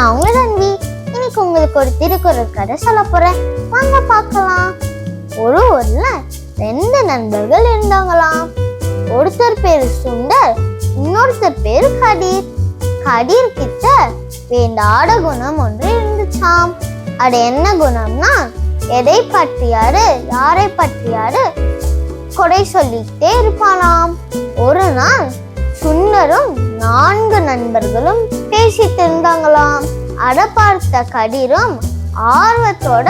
நான் உங்க தன்வி இன்னைக்கு உங்களுக்கு ஒரு திருக்குறள் கதை சொல்ல போறேன். வாங்க பார்க்கலாம். ஒரு ஊர்ல ரெண்டு நண்பர்கள் இருந்தாங்களாம். ஒருத்தர் பேரு சுண்டர் இன்னொருத்தர் பேரு கடீர் கடீர் கிட்ட வேண்டாட குணம் ஒன்று இருந்துச்சாம். அது என்ன குணம்னா எதை பற்றியாரு யாரை பற்றியாரு கொடை சொல்லிட்டே இருப்பானாம் ஒரு நாள் இருவரும் நான்கு நண்பர்களும் பேசிட்டு இருந்தாங்களாம் அட பார்த்த கடிரும் ஆர்வத்தோட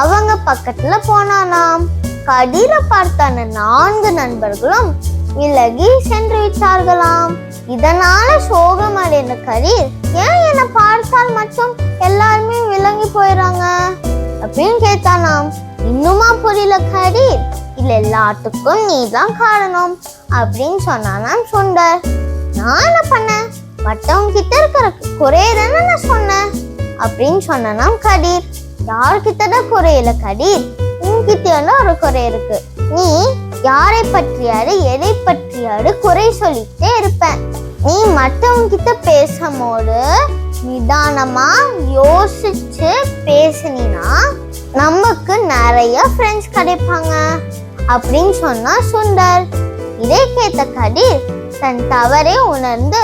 அவங்க பக்கத்துல போனானாம். கடிர பார்த்த அந்த நான்கு நண்பர்களும் விலகி சென்று விட்டார்களாம். இதனால சோகம் அடைந்த கரீர் ஏன் என்னை பார்த்தால் மட்டும் எல்லாருமே விளங்கி போயிடுறாங்க அப்படின்னு கேட்டானாம். இன்னுமா புரியல கரீர் இல்ல எல்லாத்துக்கும் நீதான் காரணம் அப்படின்னு சொன்னானாம் சுண்டர் நான் என்ன பண்ணேன்? மற்றவங்க கிட்ட இருக்கிற குறையதானே நான் சொன்னேன். அப்படின்னு சொன்னானாம் கடீர் யார்கிட்ட தான் குறையில கடீர் உன்கிட்ட ஒரு குறை இருக்கு. நீ யாரை பற்றியாரு எதை பற்றியாரு குறை சொல்லிட்டே இருப்பேன். நீ மற்றவங்க கிட்ட பேசும்போது நிதானமா யோசிச்சு பேசினா நமக்கு நிறைய ஃப்ரெண்ட்ஸ் கிடைப்பாங்க. அப்படின்னு சொன்னா சுந்தர். இதை கேட்ட கதிர் தன் தவறை உணர்ந்து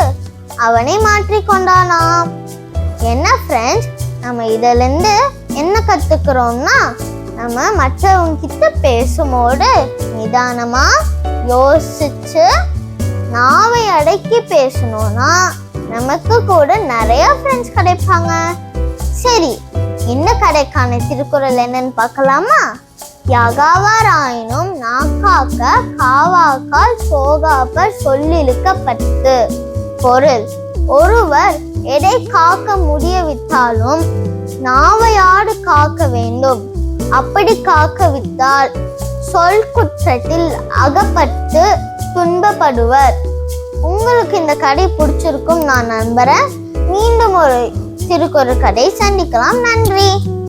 அவனை மாற்றிக்கொண்டானாம். என்ன ஃப்ரெண்ட்ஸ் நம்ம இதிலிருந்து என்ன கற்றுக்கிறோம்னா நம்ம மற்றவங்க கிட்ட பேசும்போது நிதானமாக யோசிச்சு நாவை அடக்கி பேசணும்னா நமக்கு கூட நிறைய ஃப்ரெண்ட்ஸ் கிடைப்பாங்க. சரி இந்த கடைக்கான திருக்குறள் என்னன்னு பார்க்கலாமா? யகாவாராயினும் நான் நாக்காக்க காவாக்கால் சோகாப்பர் சொல்லிழுக்கப்பட்டு பொருள். ஒருவர் எதை காக்க முடியவிட்டாலும் நாவையாடு காக்க வேண்டும். அப்படி காக்கவிட்டால் சொல் குற்றத்தில் அகப்பட்டு துன்பப்படுவர். உங்களுக்கு இந்த கடை பிடிச்சிருக்கும் நான் நம்புறேன் மீண்டும் ஒரு திருக்குறள் கடை சந்திக்கலாம். நன்றி.